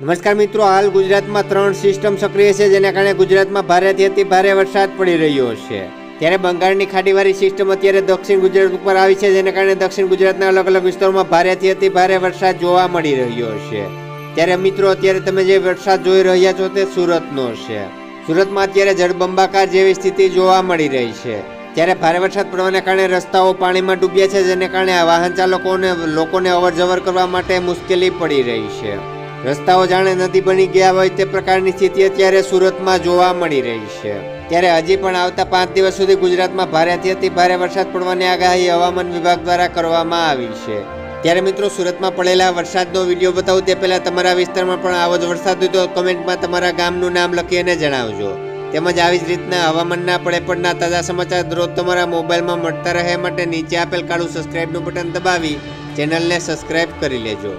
નમસ્કાર મિત્રો, હાલ ગુજરાતમાં ત્રણ સિસ્ટમ સક્રિય છે, જેના કારણે ગુજરાતમાં ભારેથી અતિ ભારે વરસાદ પડી રહ્યો છે. ત્યારે બંગાળની ખાડીવાળી સિસ્ટમ અત્યારે દક્ષિણ ગુજરાત ઉપર આવી છે, જેના કારણે દક્ષિણ ગુજરાતના અલગ અલગ વિસ્તારોમાં ભારેથી અતિ ભારે વરસાદ જોવા મળી રહ્યો છે. ત્યારે મિત્રો, અત્યારે તમે જે વરસાદ જોઈ રહ્યા છો તે સુરતનો છે. સુરતમાં અત્યારે જળબંબાકાર જેવી સ્થિતિ જોવા મળી રહી છે. ત્યારે ભારે વરસાદ પડવાને કારણે રસ્તાઓ પાણીમાં ડૂબ્યા છે, જેને કારણે વાહન ચાલકોને, લોકોને અવર જવર કરવા માટે મુશ્કેલી પડી રહી છે. રસ્તાઓ જાણે નદી બની ગયા હોય તે પ્રકારની સ્થિતિ અત્યારે સુરતમાં જોવા મળી રહી છે. ત્યારે હજી પણ આવતા પાંચ દિવસ સુધી ગુજરાતમાં ભારેથી અતિ ભારે વરસાદ પડવાની આગાહી હવામાન વિભાગ દ્વારા કરવામાં આવી છે. ત્યારે મિત્રો, સુરતમાં પડેલા વરસાદનો વીડિયો બતાવું તે પહેલાં તમારા વિસ્તારમાં પણ આવો જ વરસાદ હોય તો કમેન્ટમાં તમારા ગામનું નામ લખી અને જણાવજો. તેમજ આવી જ રીતના હવામાનના પડે પડના તાજા સમાચાર દરરોજ તમારા મોબાઈલમાં મળતા રહે માટે નીચે આપેલ કાળું સબસ્ક્રાઇબનું બટન દબાવી ચેનલને સબસ્ક્રાઇબ કરી લેજો.